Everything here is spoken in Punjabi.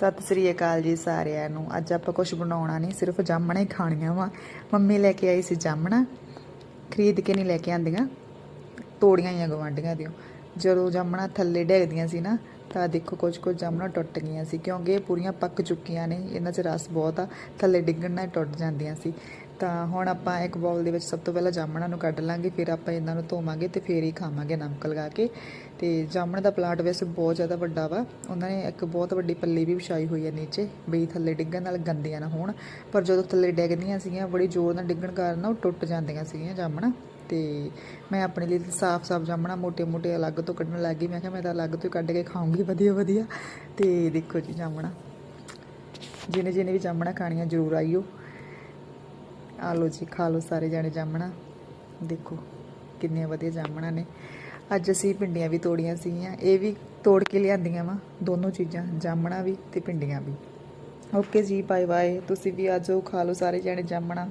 ਸਤਿ ਸ੍ਰੀ ਅਕਾਲ ਜੀ ਸਾਰਿਆਂ ਨੂੰ। ਅੱਜ ਆਪਾਂ ਕੁਝ ਬਣਾਉਣਾ ਨਹੀਂ, ਸਿਰਫ ਜਾਮਣਾ ਹੀ ਖਾਣੀਆਂ ਵਾ। ਮੰਮੀ ਲੈ ਕੇ ਆਈ ਸੀ ਜਾਮਣਾ। ਖਰੀਦ ਕੇ ਨਹੀਂ ਲੈ ਕੇ ਆਂਦੀਆਂ। ਤੋੜੀਆਂ ਹੀ ਆ ਗਵਾਂਢੀਆਂ ਦਿਓ ਜਦੋਂ ਜਾਮਣਾ ਥੱਲੇ ਡੇਗਦੀਆਂ ਸੀ ਨਾ, ਤਾਂ ਦੇਖੋ ਕੁਝ ਕੁਝ ਜਾਮਣਾ ਟੁੱਟ ਗਈਆਂ ਸੀ। ਕਿਉਂਕਿ ਇਹ ਪੂਰੀਆਂ ਪੱਕ ਚੁੱਕੀਆਂ ਨੇ, ਇਹਨਾਂ 'ਚ ਰਸ ਬਹੁਤ ਆ। ਥੱਲੇ ਡਿੱਗਣ ਨਾਲ ਟੁੱਟ ਜਾਂਦੀਆਂ ਸੀ। ਤਾਂ ਹੁਣ ਆਪਾਂ ਇੱਕ ਬਾਉਲ ਦੇ ਵਿੱਚ ਸਭ ਤੋਂ ਪਹਿਲਾਂ ਜਾਮਣਾਂ ਨੂੰ ਕੱਢ ਲਾਂਗੇ, ਫਿਰ ਆਪਾਂ ਇਹਨਾਂ ਨੂੰ ਧੋਵਾਂਗੇ ਤੇ ਫਿਰ ਹੀ ਖਾਵਾਂਗੇ ਨਮਕ ਲਗਾ ਕੇ। ਤੇ ਜਾਮਣ ਦਾ ਪਲਾਟ ਵੈਸੇ ਬਹੁਤ ਜ਼ਿਆਦਾ ਵੱਡਾ ਵਾ, ਉਹਨਾਂ ਨੇ ਇੱਕ ਬਹੁਤ ਵੱਡੀ ਪੱਲੀ ਵੀ ਵਿਛਾਈ ਹੋਈ ਹੈ ਨੀਚੇ, ਬਈ ਥੱਲੇ ਡਿੱਗਣ ਨਾਲ ਗੰਦੀਆਂ ਨਾ ਹੋਣ। ਪਰ ਜਦੋਂ ਥੱਲੇ ਡਿੱਗਦੀਆਂ ਸੀਗੀਆਂ, ਬੜੀ ਜ਼ੋਰ ਨਾਲ ਡਿੱਗਣ ਕਾਰਨ ਉਹ ਟੁੱਟ ਜਾਂਦੀਆਂ ਸੀਗੀਆਂ ਜਾਮਣਾ। ਤੇ ਮੈਂ ਆਪਣੇ ਲਈ ਸਾਫ਼-ਸਾਫ਼ ਜਾਮਣਾ ਮੋਟੇ-ਮੋਟੇ ਅਲੱਗ ਤੋਂ ਕੱਢਣ ਲੱਗ ਗਈ। ਮੈਂ ਕਿਹਾ ਮੈਂ ਤਾਂ ਅਲੱਗ ਤੋਂ ਹੀ ਕੱਢ ਕੇ ਖਾਊਂਗੀ ਵਧੀਆ-ਵਧੀਆ। ਤੇ ਦੇਖੋ ਜੀ ਜਾਮਣਾ। ਜਿਹਨੇ ਜਿਹਨੇ ਵੀ ਜਾਮਣਾ ਖਾਣੀਆਂ ਜ਼ਰੂਰ ਆਈਓ। ਆ ਲਓ ਜੀ, ਖਾ ਲਓ ਸਾਰੇ ਜਾਣੇ ਜਾਮਣਾ। ਦੇਖੋ ਕਿੰਨੀਆਂ ਵਧੀਆ ਜਾਮਣਾ ਨੇ। ਅੱਜ ਅਸੀਂ ਭਿੰਡੀਆਂ ਵੀ ਤੋੜੀਆਂ ਸੀਗੀਆਂ, ਇਹ ਵੀ ਤੋੜ ਕੇ ਲਿਆਂਦੀਆਂ ਵਾ, ਦੋਨੋਂ ਚੀਜ਼ਾਂ, ਜਾਮਣਾ ਵੀ ਤੇ ਭਿੰਡੀਆਂ ਵੀ। ਓਕੇ ਜੀ ਬਾਏ ਬਾਏ ਤੁਸੀਂ ਵੀ ਆ ਜਾਓ, ਖਾ ਲਓ ਸਾਰੇ ਜਾਣੇ ਜਾਮਣਾ।